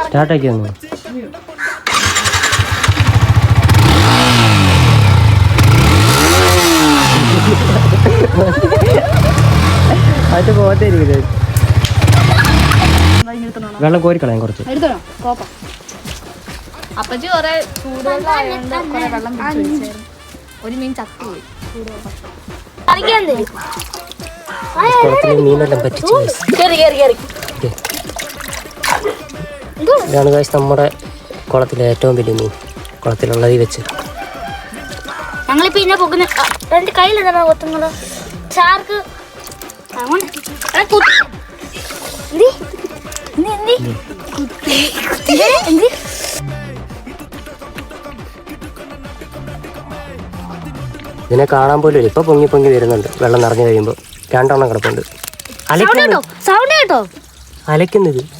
സ്റ്റാർട്ടാക്കി വന്നു അത് പോകത്തേ ഇരിക്കുന്നത് വെള്ളം കോരിക്കളയാം കുറച്ച്. എടുത്തോ കോപ്പ. അപ്പച്ചി കൊറേ വെള്ളം ഒരു മീൻ ചത്തുപോയി കളിക്കാൻ തരും കുളത്തിൽ മീനെല്ലാം പറ്റിച്ച് ഇതാണ് കാശ് നമ്മുടെ കുളത്തിലെ ഏറ്റവും വലിയ മീൻ. കുളത്തിലുള്ളത് വെച്ച്. ഞങ്ങളിപ്പോ ഇന്നെ പോകുന്ന കൊത്തുന്നത്? എന്തി? ഇതിനെ കാണാൻ പോലും ഇപ്പൊ പൊങ്ങി പൊങ്ങി വരുന്നുണ്ട്. വെള്ളം നിറഞ്ഞു കഴിയുമ്പോൾ രണ്ടെണ്ണം കിടപ്പുണ്ട്. അലക്കുന്നത്